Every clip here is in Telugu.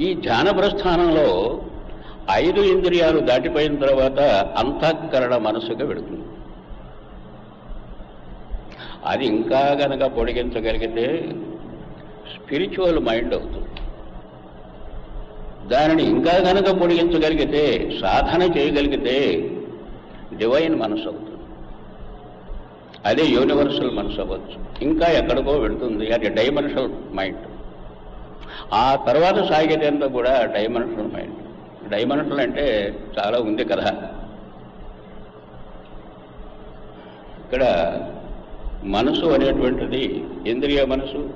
ఈ ధ్యాన ప్రస్థానంలో ఐదు ఇంద్రియాలు దాటిపోయిన తర్వాత అంతఃకరణ మనసుగా పెడుతుంది అది ఇంకా గనక పొడిగించగలిగితే స్పిరిచువల్ మైండ్ అవుతుంది. దానిని ఇంకా గనక పొడిగించగలిగితే సాధన చేయగలిగితే డివైన్ మనసు అవుతుంది. అదే యూనివర్సల్ మనసు అవ్వచ్చు. ఇంకా ఎక్కడికో వెళుతుంది. అది డైమెన్షనల్ మైండ్. ఆ తర్వాత సాగేదంతా కూడా డైమెన్షనల్ మైండ్. డైమెన్షనల్ అంటే చాలా ఉంది కదా ఇక్కడ మనసు అనేటువంటిది ఇంద్రియ మనసు.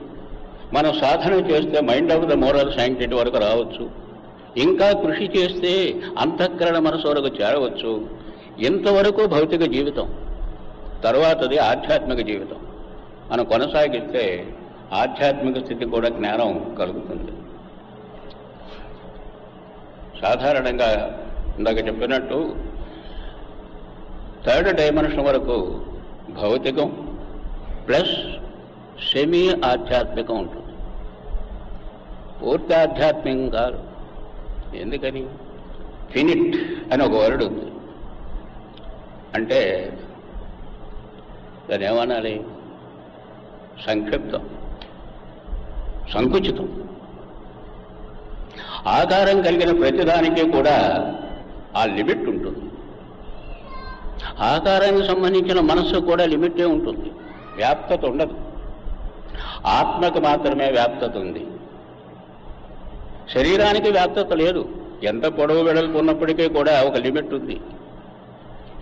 మనం సాధన చేస్తే mind of the moral sanctity వరకు రావచ్చు. ఇంకా కృషి చేస్తే అంతఃకరణ మనసు వరకు చేరవచ్చు. ఇంతవరకు భౌతిక జీవితం. తర్వాతది ఆధ్యాత్మిక జీవితం. మనం కొనసాగిస్తే ఆధ్యాత్మిక స్థితి కూడా జ్ఞానం కలుగుతుంది. సాధారణంగా ఇందాక చెప్పినట్టు థర్డ్ డైమెన్షన్ వరకు భౌతికం ప్లస్ సెమీ ఆధ్యాత్మికం ఉంటుంది. పూర్తి ఆధ్యాత్మికం కాదు ఎందుకని? ఫినిట్ అని ఒక వర్డ్ ఉంది. అంటే దాన్ని ఏమనాలి? సంక్షిప్తం. సంకుచితం. ఆకారం కలిగిన ప్రతిదానికి కూడా ఆ లిమిట్ ఉంటుంది. ఆకారానికి సంబంధించిన మనస్సు కూడా లిమిటే ఉంటుంది. వ్యాప్తత ఉండదు. ఆత్మకు మాత్రమే వ్యాప్తత ఉంది. శరీరానికి వ్యాప్తత లేదు. ఎంత పొడవు వెడల్పు ఉన్నప్పటికీ కూడా ఒక లిమిట్ ఉంది.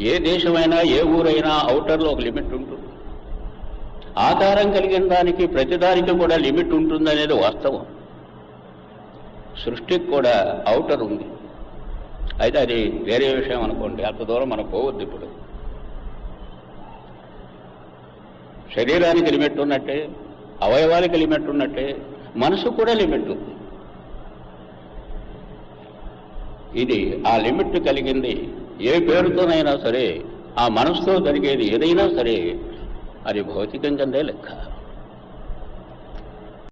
ఏ దేశమైనా ఏ ఊరైనా అవుటర్లో ఒక లిమిట్ ఉంటుంది. ఆకారం కలిగిన దానికి ప్రతిదానికి కూడా లిమిట్ ఉంటుందనేది వాస్తవం. సృష్టికి కూడా అవుటర్ ఉంది. అయితే అది వేరే విషయం అనుకోండి. అంత దూరం మనం పోవద్దు ఇప్పుడు. శరీరానికి లిమిట్ ఉన్నట్టే అవయవానికి లిమిట్ ఉన్నట్టే మనసు కూడా లిమిట్ ఉంది. ఇది ఆ లిమిట్ కలిగింది ఏ పేరుతోనైనా సరే ఆ మనసుతో జరిగేది ఏదైనా సరే అది భౌతికం కిందే లెక్క